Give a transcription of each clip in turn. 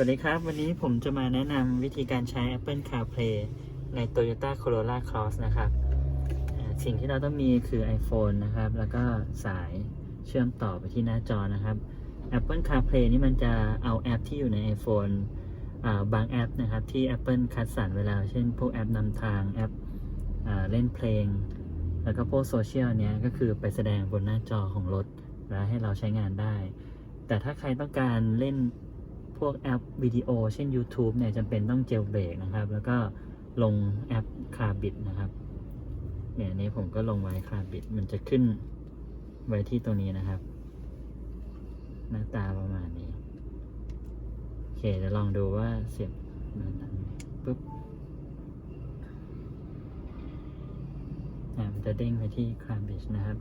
วัสดีครับ วันนี้ผมจะมาแนะนำวิธีการใช้ Apple CarPlay ใน Toyota Corolla Cross นะครับ สิ่งที่เราต้องมีคือ iPhone นะครับ แล้วก็สายเชื่อมต่อไปที่หน้าจอนะครับ Apple CarPlay นี่มันจะเอาแอปที่อยู่ใน iPhone าบางแอปนะครับ ที่ Apple คัดสรรเวลา เช่น พวกแอปนำทางแอปอ่าเล่นเพลง แล้วก็พวกโซเชียลเนี้ยก็คือไปแสดงบนหน้าจอของรถ แล้วให้เราใช้งานได้ แต่ถ้าใครต้องการเล่น พวกแอปวิดีโอเช่น YouTube เนี่ยจำเป็นต้องเจลเบรกนะครับ แล้วก็ลงแอปคาบิดนะครับเนี่ยอันนี้ผมก็ลงไว้คาบิดมันจะขึ้นไว้ที่ตรงนี้นะครับ หน้าตาประมาณนี้ โอเคเดี๋ยวลองดูว่าเสียบมันทำไงปุ๊บอะมันจะเด้งไปที่คาบิดนะครับ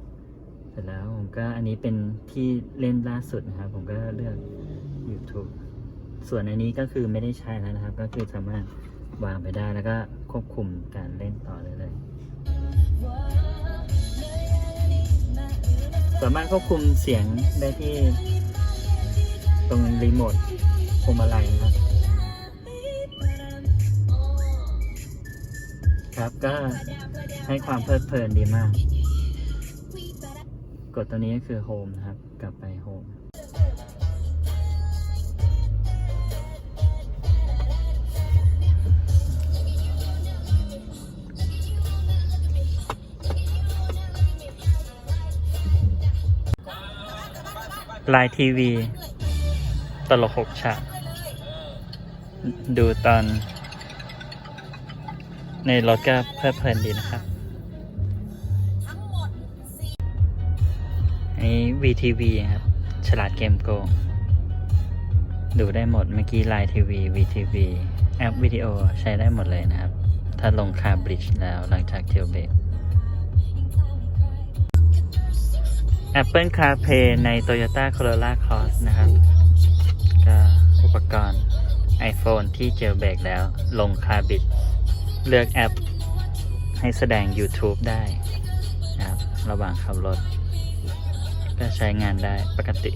เสร็จแล้วผมก็อันนี้เป็นที่เล่นล่าสุดนะครับ ผมก็เลือก YouTube ส่วนอันนี้ก็คือไม่ได้ใช้แล้วนะครับ ก็คือสามารถวางไปได้แล้วก็ควบคุมการเล่นต่อได้เลยสามารถควบคุมเสียงได้ที่ตรงรีโมทพวงมาลัยนะครับ ครับก็ให้ความเพลิดเพลินดีมาก กดตัวนี้ก็คือ Home นะครับ กลับไป Home ไลน์ทีวี ตลกหกฉาก ดูตอน ในรถก็เพลิดเพลินดีนะครับอันนี้ VTV ครับ ฉลาดเกมโกง ดูได้หมดเมื่อกี้ไลน์ทีวี VTV แอปวิดีโอใช้ได้หมดเลยนะครับ ถ้าลงคาบริดจ์แล้วหลังจากเจลเบรก Apple CarPlay ใน Toyota Corolla Cross นะครับ ก็อุปกรณ์ iPhone ที่เจลเบรกแล้วลงคาบิด เลือกแอปให้แสดง YouTube ได้นะครับ ระหว่างขับรถ ก็ใช้งานได้ปกติ